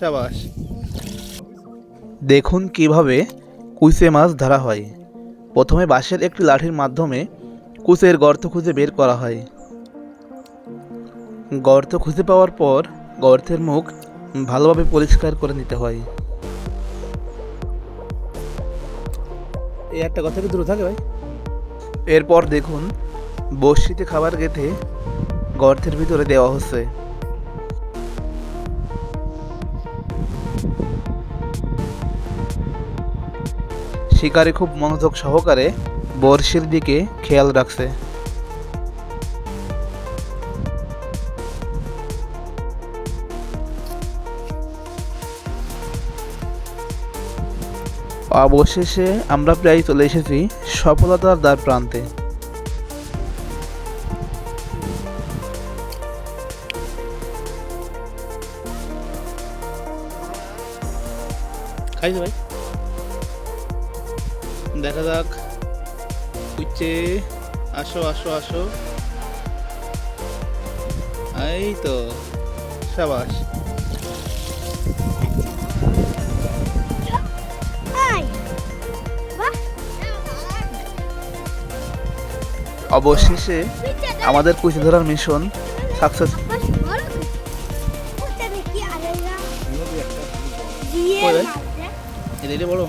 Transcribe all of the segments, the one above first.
সাবাস। দেখুন কীভাবে কুইসে মাছ ধরা হয়। প্রথমে বাঁশের একটি লাঠির মাধ্যমে কুচের গর্ত খুঁজে বের করা হয়। গর্ত খুঁজে পাওয়ার পর গর্তের মুখ ভালোভাবে পরিষ্কার করে নিতে হয়। এই একটা কথা কি দূরে থাকে ভাই? এরপর দেখুন বড়শিতে খাবার গেঁথে গর্তের ভিতরে দেওয়া হচ্ছে। শিকারি খুব মনোযোগ সহকারে বড়শির দিকে খেয়াল রাখছে। অবশেষে আমরা প্রায় চলে এসেছি সফলতার দ্বার প্রান্তে। খাইছে ভাই? দেখা যাক। উচ্চে আসো আসো আসো। এই তো সাবাস। অবশেষে আমাদের কুচি ধরার মিশন সাকসেস বড়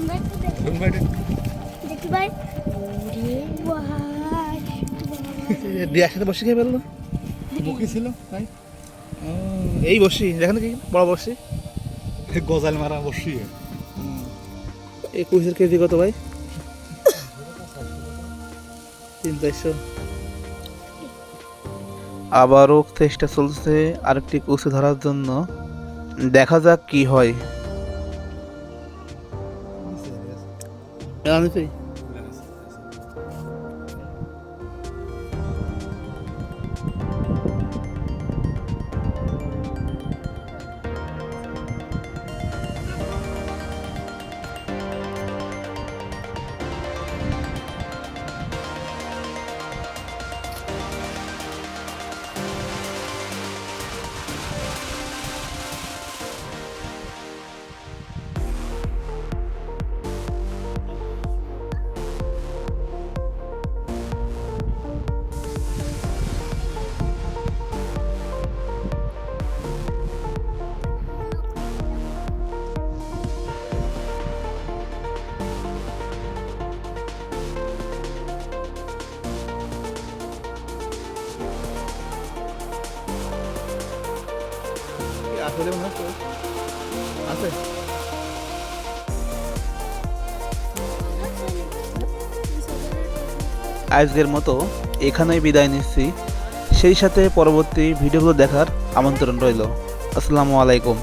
Oi, daí? দেখি ভাই ওরে ভাই দিয়ে একসাথে বসে খেয়ে ফেলল। মুখে ছিল তাই? এই বসি দেখেন কি বড় বসি। গজাল মারা বসি এই কুচির কেজি কত ভাই? তিন চারশো আবারও চেষ্টা চলছে আরেকটি কুচি ধরার জন্য। দেখা যাক কি হয়। anything. আসলে মনে হচ্ছে আছে। আজকের মতো এখানেই বিদায় নিচ্ছি। সেই সাথে পরবর্তী ভিডিওগুলো দেখার আমন্ত্রণ রইল। আসসালামু আলাইকুম।